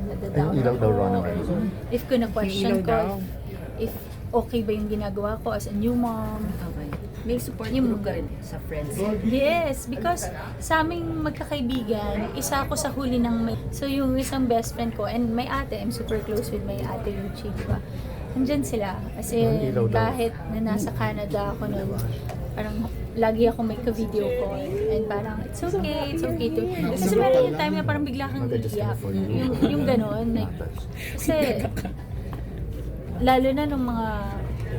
nadadown ilaw daw raw ano. if ko na-question ko, if okay ba yung ginagawa ko as a new mom. Okay. May support Yung- group ka rin sa friends. Yes, because sa aming magkakaibigan, isa ako sa huli ng may, so yung isang best friend ko and my ate, I'm super close with my ate Yuchi, di ba? Nandyan sila. Kasi kahit na nasa Canada ako nun, parang lagi ako may ka-video call and parang it's okay, it's okay to kasi meron yung time na parang bigla kang iiyak yung, yung ganon like, kasi lalo na nung mga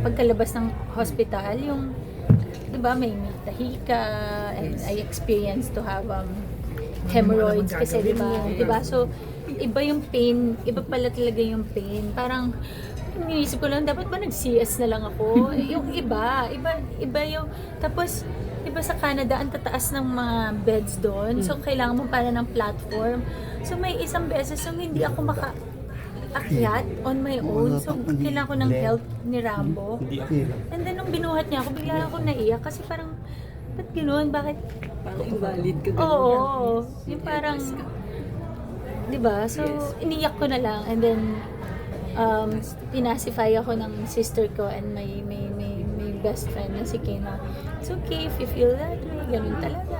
pagkalabas ng hospital yung di ba may may tahi ka and I experienced to have um, hemorrhoids kasi di ba? di ba? So iba yung pain iba pala talaga yung pain. Parang iniisip ko lang dapat ba nag-CS na lang ako? Yung iba iba iba yung tapos iba sa Canada ang tataas ng mga beds doon. So kailangan mo para ng platform. So may isang beses yung hindi ako maka akyat on my own so kailangan ko ng help ni Rambo And then nung binuhat niya ako, bigla lang ako naiyak kasi parang, ba't gano'n? Bakit? Parang invalid ka. ganun. Oo, yung parang, di ba? So, iniyak ko na lang and then, um, pinacify ako ng sister ko and my, my, my, my best friend na si Kena. It's okay if you feel that way, ganun talaga.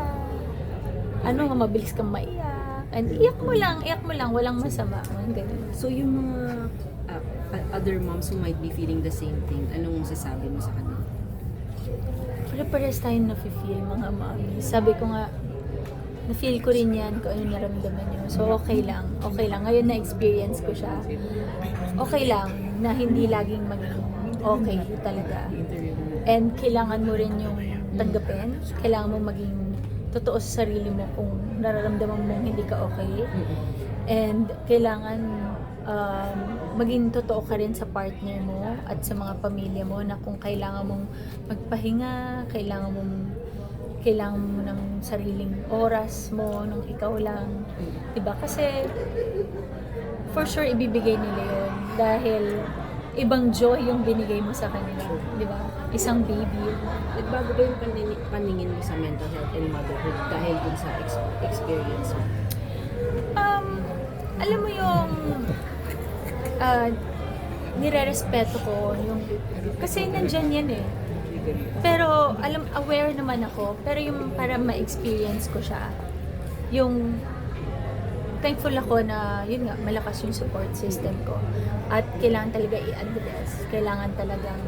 Ano, mabilis kang maiyak. And iyak mo lang, iyak mo lang, walang masama. Ganun. So yung mga uh, other moms who might be feeling the same thing, anong sasabi mo sa kanila? Pare-pares tayo na-feel mga mami. Sabi ko nga, na-feel ko rin yan kung ano naramdaman nyo. So, okay lang. Okay lang. Ngayon na-experience ko siya. Okay lang na hindi laging maging okay talaga. And kailangan mo rin yung tanggapin. Kailangan mo maging totoo sa sarili mo kung nararamdaman mo hindi ka okay. And kailangan um, maging totoo ka rin sa partner mo at sa mga pamilya mo na kung kailangan mong magpahinga, kailangan mong kailangan mo ng sariling oras mo nung ikaw lang. 'Di ba? Kasi for sure ibibigay nila 'yon dahil ibang joy yung binigay mo sa kanila, 'di ba? Isang baby. Nagbago ba yung panini- paningin mo sa mental health and motherhood dahil dun sa ex- experience mo? Um, alam mo yung uh, nire-respeto ko yung kasi nandyan yan eh. Pero alam aware naman ako, pero yung para ma-experience ko siya. Yung thankful ako na yun nga malakas yung support system ko. At kailangan talaga i-address. Kailangan talagang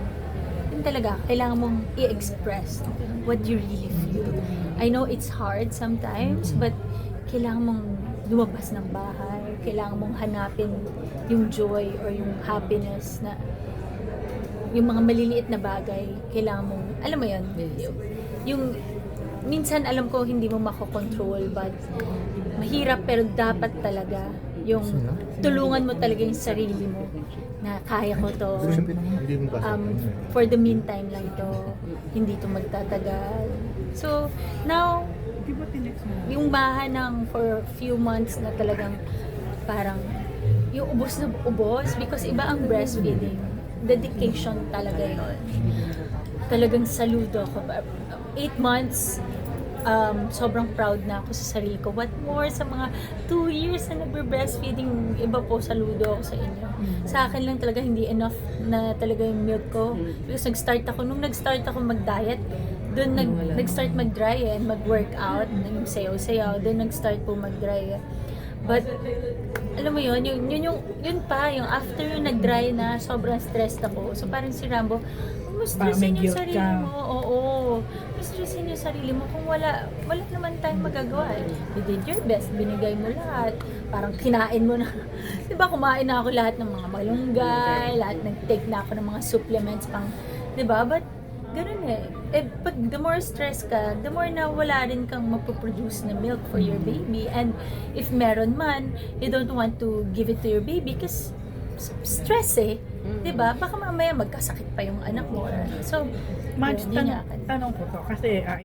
yun talaga kailangan mong i-express what you really feel. I know it's hard sometimes but kailangan mong lumabas ng bahay kailangan mong hanapin yung joy or yung happiness na yung mga maliliit na bagay, kailangan mong, alam mo yun, yung, yung minsan alam ko hindi mo makokontrol but mahirap pero dapat talaga yung tulungan mo talaga yung sarili mo na kaya ko to. Um, for the meantime lang to. Hindi to magtatagal. So now yung baha ng for few months na talagang parang yung ubos na ubos because iba ang breastfeeding. Dedication talaga yon talagang saludo ako. Eight months um, sobrang proud na ako sa sarili ko. What more sa mga two years na nagbe-breastfeeding iba po saludo ako sa inyo. Sa akin lang talaga hindi enough na talaga yung milk ko. Because nag-start ako nung nag-start ako mag-diet doon nag, nag-start mag-dry and mag-workout yung sayaw-sayaw doon nag-start po mag-dry. eh. But, alam mo yun, yun, yun, yung, yun pa, yung after yung nag-dry na, sobrang stressed ako. So, parang si Rambo, stressin yung sarili ka. mo. Oo, mo stressin yung sarili mo kung wala, wala naman tayong magagawa. eh. You did your best, binigay mo lahat. Parang kinain mo na. Di ba, kumain na ako lahat ng mga malunggay, lahat nag-take na ako ng mga supplements pang, di ba? But, ganun eh. Eh, pag the more stress ka, the more na wala rin kang mapoproduce na milk for your baby. And if meron man, you don't want to give it to your baby kasi stress eh. 'Di ba? Baka mamaya magkasakit pa yung anak mo. So, Madge, yun tanong, ko to kasi ah,